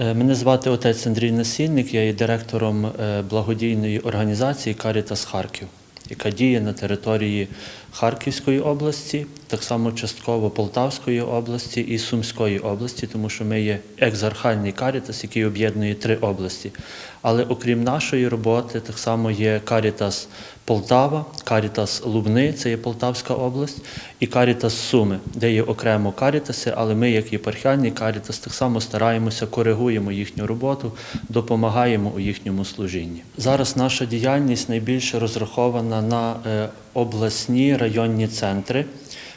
Е, Мене звати отець Андрій Насільник, я є директором е, благодійної організації Карітас Харків, яка діє на території Харківської області, так само частково Полтавської області і Сумської області, тому що ми є екзархальний карітас, який об'єднує три області. Але окрім нашої роботи, так само є Карітас Полтава, Карітас Лубни, це є Полтавська область, і Карітас Суми, де є окремо карітаси, але ми, як єпархіальний карітас, так само стараємося, коригуємо їхню роботу, допомагаємо у їхньому служінні. Зараз наша діяльність найбільше розрахована на е, обласні районні центри,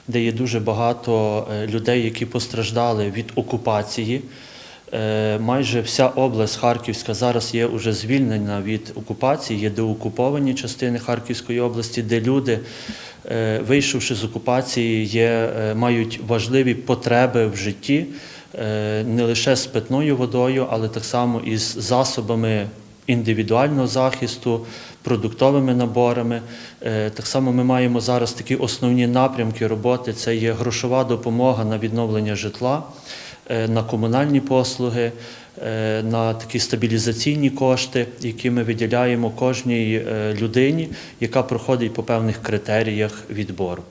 де є дуже багато е, людей, які постраждали від окупації. Е, Майже вся область Харківська зараз є уже звільнена від окупації, є деокуповані частини Харківської області, де люди, е, вийшовши з окупації, є, мають важливі потреби в житті, не лише з питною водою, але так само із засобами індивідуального захисту, продуктовими наборами. Е, Так само ми маємо зараз такі основні напрямки роботи: це є грошова допомога на відновлення житла, е, на комунальні послуги, е, на такі стабілізаційні кошти, які ми виділяємо кожній людині, яка проходить по певних критеріях відбору.